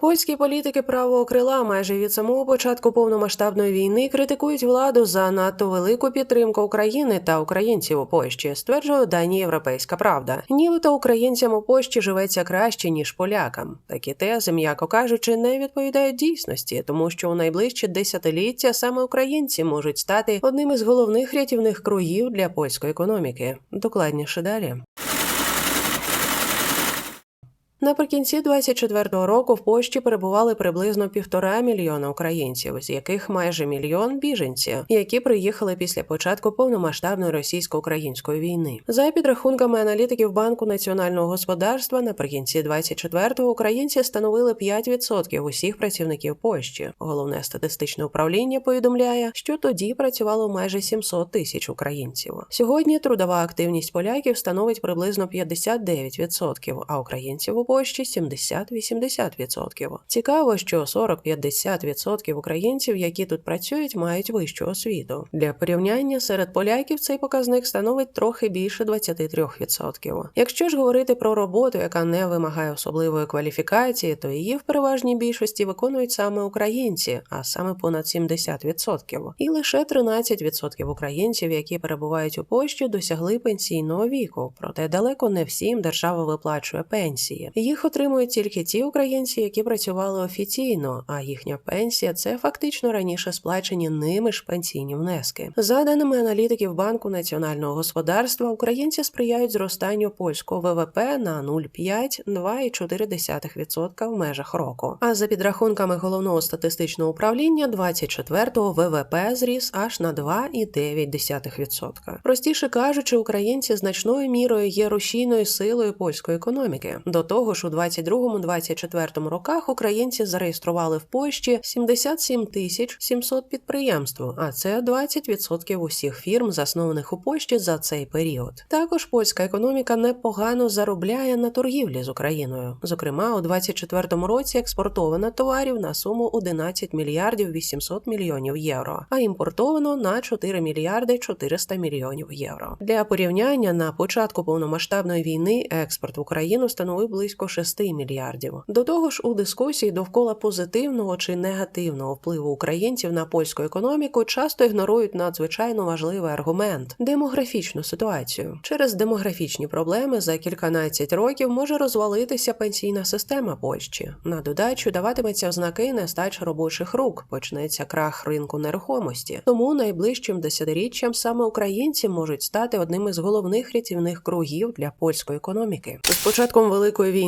Польські політики правого крила майже від самого початку повномасштабної війни критикують владу за надто велику підтримку України та українців у Польщі, стверджує дані Європейська Правда. Нібито українцям у Польщі живеться краще ніж полякам. Такі тези, м'яко кажучи, не відповідають дійсності, тому що у найближчі десятиліття саме українці можуть стати одним із головних рятівних кругів для польської економіки. Докладніше далі. Наприкінці 24-го року в Польщі перебували приблизно півтора мільйона українців, з яких майже мільйон біженців, які приїхали після початку повномасштабної російсько-української війни. За підрахунками аналітиків банку національного господарства, наприкінці 24-го українці становили 5% усіх працівників Польщі. Головне статистичне управління повідомляє, що тоді працювало майже 700 тисяч українців. Сьогодні трудова активність поляків становить приблизно 59%, а українців у Польщі 70-80%. Цікаво, що 40-50% українців, які тут працюють, мають вищу освіту. Для порівняння серед поляків цей показник становить трохи більше 23%. Якщо ж говорити про роботу, яка не вимагає особливої кваліфікації, то її в переважній більшості виконують саме українці, а саме понад 70%. І лише 13% українців, які перебувають у Польщі, досягли пенсійного віку. Проте далеко не всім держава виплачує пенсії. Їх отримують тільки ті українці, які працювали офіційно, а їхня пенсія це фактично раніше сплачені ними ж пенсійні внески. За даними аналітиків банку національного господарства, українці сприяють зростанню польського ВВП на 0,5-2,4% в межах року. А за підрахунками головного статистичного управління, 24-го ВВП зріс аж на 2,9%. Простіше кажучи, українці значною мірою є рушійною силою польської економіки. До того ж, у 22-24 роках українці зареєстрували в Польщі 77 тисяч 700 підприємств, а це 20% усіх фірм, заснованих у Польщі за цей період. Також польська економіка непогано заробляє на торгівлі з Україною. Зокрема, у 24 році експортовано товарів на суму 11 мільярдів 800 мільйонів євро, а імпортовано на 4 мільярди 400 мільйонів євро. Для порівняння на початку повномасштабної війни експорт в Україну становив близько 6 мільярдів. До того ж, у дискусії довкола позитивного чи негативного впливу українців на польську економіку часто ігнорують надзвичайно важливий аргумент демографічну ситуацію. Через демографічні проблеми за кільканадцять років може розвалитися пенсійна система Польщі. На додачу даватиметься ознаки нестачі робочих рук, почнеться крах ринку нерухомості. Тому найближчим десятиріччям саме українці можуть стати одним із головних рятівних кругів для польської економіки. З початком великої війни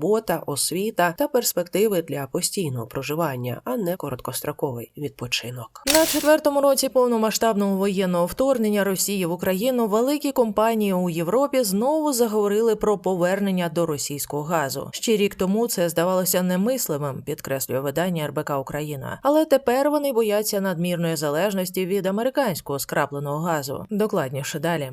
освіта та перспективи для постійного проживання, а не короткостроковий відпочинок. На четвертому році повномасштабного воєнного вторгнення Росії в Україну великі компанії у Європі знову заговорили про повернення до російського газу. Ще рік тому це здавалося немисливим, підкреслює видання РБК Україна. Але тепер вони бояться надмірної залежності від американського скрапленого газу. Докладніше далі.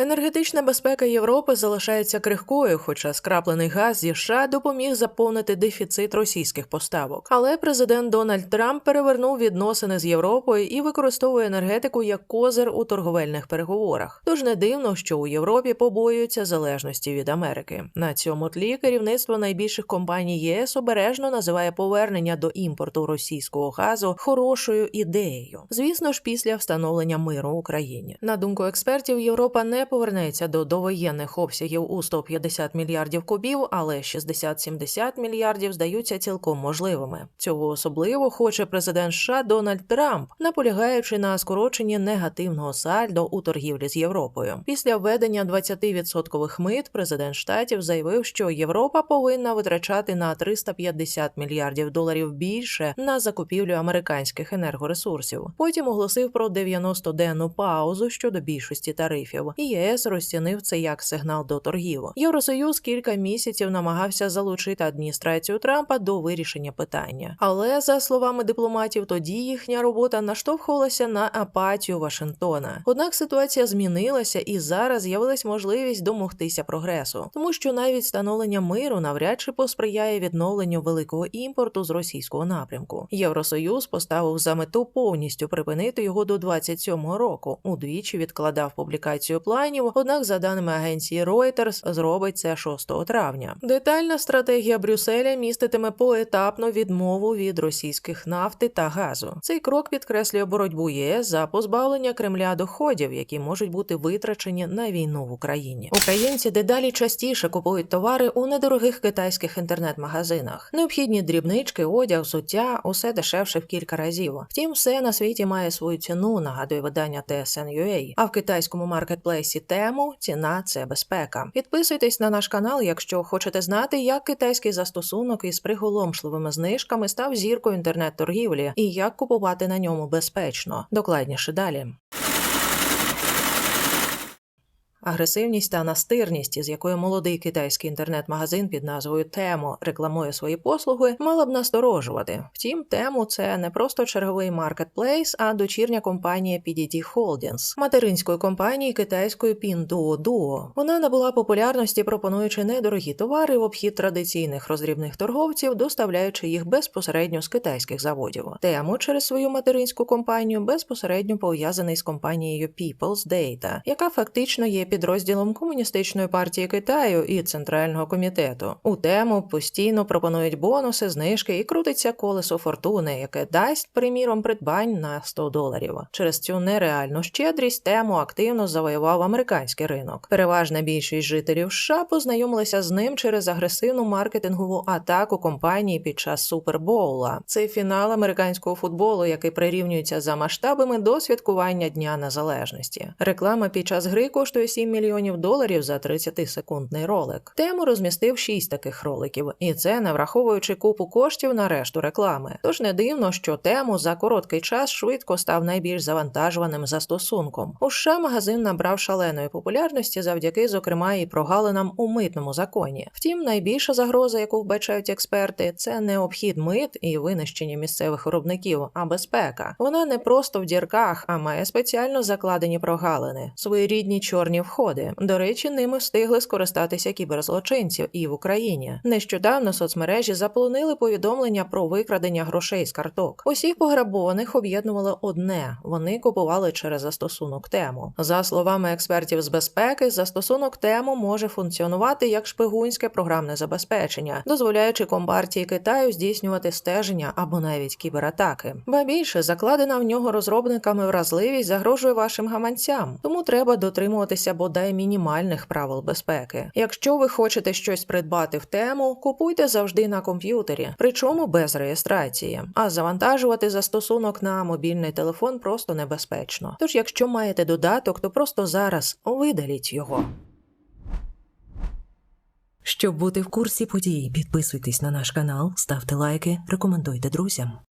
Енергетична безпека Європи залишається крихкою, хоча скраплений газ зі США допоміг заповнити дефіцит російських поставок. Але президент Дональд Трамп перевернув відносини з Європою і використовує енергетику як козир у торговельних переговорах. Тож не дивно, що у Європі побоюються залежності від Америки. На цьому тлі керівництво найбільших компаній ЄС обережно називає повернення до імпорту російського газу хорошою ідеєю. Звісно ж, після встановлення миру Україні. На думку експертів, Європа не повернеться до довоєнних обсягів у 150 мільярдів кубів, але 60-70 мільярдів здаються цілком можливими. Цього особливо хоче президент США Дональд Трамп, наполягаючи на скороченні негативного сальдо у торгівлі з Європою. Після введення 20% мит президент штатів заявив, що Європа повинна витрачати на 350 мільярдів доларів більше на закупівлю американських енергоресурсів. Потім оголосив про 90-денну паузу щодо більшості тарифів. І ЄС розцінив це як сигнал до торгів. Євросоюз кілька місяців намагався залучити адміністрацію Трампа до вирішення питання. Але за словами дипломатів, тоді їхня робота наштовхувалася на апатію Вашингтона. Однак ситуація змінилася, і зараз з'явилась можливість домогтися прогресу, тому що навіть встановлення миру навряд чи посприяє відновленню великого імпорту з російського напрямку. Євросоюз поставив за мету повністю припинити його до 27-го року. Удвічі відкладав публікацію планів. Однак, за даними агенції Reuters, зробить це 6 травня. Детальна стратегія Брюсселя міститиме поетапну відмову від російських нафти та газу. Цей крок підкреслює боротьбу ЄС за позбавлення Кремля доходів, які можуть бути витрачені на війну в Україні. Українці дедалі частіше купують товари у недорогих китайських інтернет-магазинах. Необхідні дрібнички, одяг, взуття – усе дешевше в кілька разів. Втім, все на світі має свою ціну, нагадує видання TSN.ua. А в китайському маркетплейсі тему ціна це безпека. Підписуйтесь на наш канал, якщо хочете знати, як китайський застосунок із приголомшливими знижками став зіркою інтернет-торгівлі і як купувати на ньому безпечно. Докладніше далі. Агресивність та настирність, із якою молодий китайський інтернет-магазин під назвою Темо рекламує свої послуги, мала б насторожувати. Втім, тему це не просто черговий маркетплейс, а дочірня компанія PDD Holdings, материнської компанії китайської Pinduoduo. Вона набула популярності, пропонуючи недорогі товари в обхід традиційних роздрібних торговців, доставляючи їх безпосередньо з китайських заводів. Тему через свою материнську компанію безпосередньо пов'язаний з компанією People's Data, яка фактично є підрозділом комуністичної партії Китаю і центрального комітету. У тему постійно пропонують бонуси, знижки і крутиться колесо фортуни, яке дасть, приміром, придбань на 100 доларів. Через цю нереальну щедрість тему активно завоював американський ринок. Переважна більшість жителів США познайомилися з ним через агресивну маркетингову атаку компанії під час Супербоула. Це фінал американського футболу, який прирівнюється за масштабами до святкування Дня Незалежності. Реклама під час гри коштує 7 мільйонів доларів за 30-секундний ролик. Тему розмістив 6 таких роликів, і це не враховуючи купу коштів на решту реклами. Тож не дивно, що тему за короткий час швидко став найбільш завантажуваним застосунком. У США магазин набрав шаленої популярності завдяки, зокрема, і прогалинам у митному законі. Втім, найбільша загроза, яку вбачають експерти, це не обхід мит і винищення місцевих виробників, а безпека. Вона не просто в дірках, а має спеціально закладені прогалини. Своєрідні чорні входи. До речі, ними встигли скористатися кіберзлочинці і в Україні. Нещодавно соцмережі заполонили повідомлення про викрадення грошей з карток. Усіх пограбованих об'єднувало одне: вони купували через застосунок тему. За словами експертів з безпеки, застосунок тему може функціонувати як шпигунське програмне забезпечення, дозволяючи компартії Китаю здійснювати стеження або навіть кібератаки. Ба більше закладена в нього розробниками вразливість загрожує вашим гаманцям, тому треба дотримуватися бодай мінімальних правил безпеки. Якщо ви хочете щось придбати в тему, купуйте завжди на комп'ютері, причому без реєстрації. А завантажувати застосунок на мобільний телефон просто небезпечно. Тож, якщо маєте додаток, то просто зараз видаліть його. Щоб бути в курсі подій, підписуйтесь на наш канал, ставте лайки, рекомендуйте друзям.